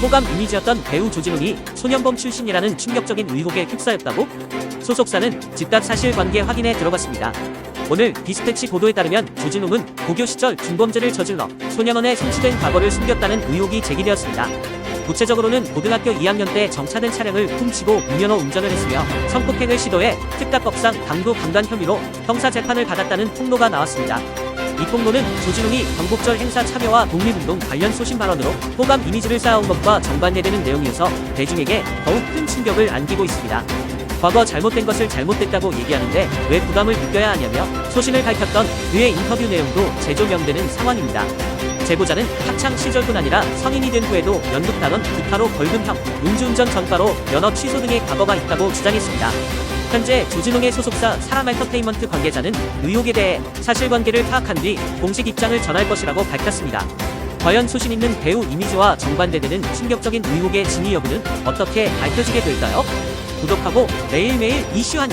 호감 이미지였던 배우 조진웅이 소년범 출신이라는 충격적인 의혹에 휩싸였다고? 소속사는 즉각 사실관계 확인에 들어갔습니다. 오늘 디스패치 보도에 따르면 조진웅은 고교 시절 중범죄를 저질러 소년원에 송치된 과거를 숨겼다는 의혹이 제기되었습니다. 구체적으로는 고등학교 2학년 때 정차된 차량을 훔치고 무면허 운전을 했으며 성폭행을 시도해 특가법상 강도 강간 혐의로 형사 재판을 받았다는 폭로가 나왔습니다. 이 폭로는 조진웅이 광복절 행사 참여와 독립운동 관련 소신 발언으로 호감 이미지를 쌓아온 것과 정반대되는 내용이어서 대중에게 더욱 큰 충격을 안기고 있습니다. 과거 잘못된 것을 잘못됐다고 얘기하는데 왜 부담을 느껴야 하냐며 소신을 밝혔던 그의 인터뷰 내용도 재조명되는 상황입니다. 제보자는 학창 시절뿐 아니라 성인이 된 후에도 연극단원 구타로 벌금형, 음주운전 전과로 면허 취소 등의 과거가 있다고 주장했습니다. 현재 조진웅의 소속사 사람엔터테인먼트 관계자는 의혹에 대해 사실관계를 파악한 뒤 공식 입장을 전할 것이라고 밝혔습니다. 과연 소신 있는 배우 이미지와 정반대되는 충격적인 의혹의 진위 여부는 어떻게 밝혀지게 될까요? 구독하고 매일매일 이슈 한